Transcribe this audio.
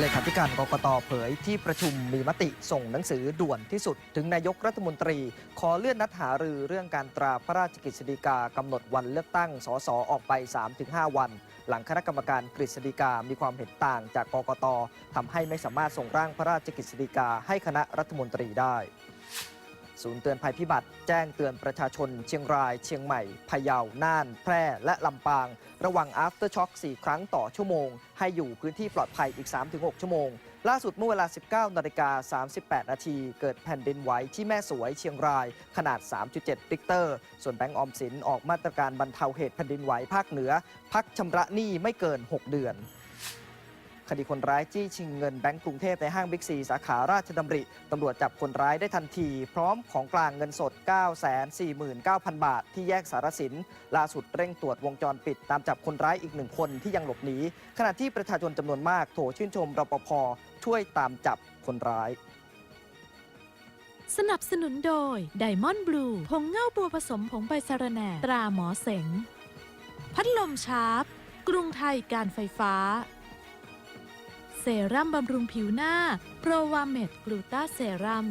เลขาธิการกกตเผยที่ประชุมมีมติส่งหนังสือด่วนที่สุด ถึงนายกรัฐมนตรี ขอเลื่อนนัดหารือเรื่องการตราพระราชกฤษฎีกากำหนดวันเลือกตั้งสสออกไป 3-5 วัน หลังคณะกรรมการกฤษฎีกามีความเห็นต่างจากกกตทำให้ไม่สามารถส่งร่างพระราชกฤษฎีกาให้คณะรัฐมนตรีได้ ศูนย์เตือนภัยพิบัติ แจ้งเตือนประชาชน เชียงราย เชียงใหม่ พะเยา น่าน แพร่ และลำปาง ระวัง after shock 4 ครั้งต่อชั่วโมง ให้อยู่พื้นที่ปลอดภัยอีก 3-6 ชั่วโมง ล่าสุดเมื่อเวลา 19 นาฬิกา 38 นาที เกิดแผ่นดินไหวที่แม่สวยเชียงราย ขนาด 3.7ริกเตอร์ ส่วนแบงก์ออมสินออกมาตรการบรรเทาเหตุแผ่นดินไหวภาคเหนือ พักชำระหนี้ไม่เกิน 6 เดือน คดีคนร้ายจี้ชิงเงินแบงก์กรุงเทพในห้างบิ๊กซีสาขาราชดำริตำรวจจับคนร้ายได้ทันที พร้อมของกลางเงินสด 949,000 บาท ที่แยกสารสิน ล่าสุดเร่งตรวจวงจรปิด ตามจับคนร้ายอีกหนึ่งคนที่ยังหลบหนีขณะที่ประชาชนจำนวนมากโถชื่นชมรปภช่วยตามจับคนร้ายสนับสนุนโดยไดมอนด์บลูผงเง่าบัวผสมผงใบสะระแหน่ตราหมอเสง พัดลมชาร์ป กรุงไทยการไฟฟ้า เซรั่มบำรุงผิวหน้า โปรวาเมดกลูตาเซรั่ม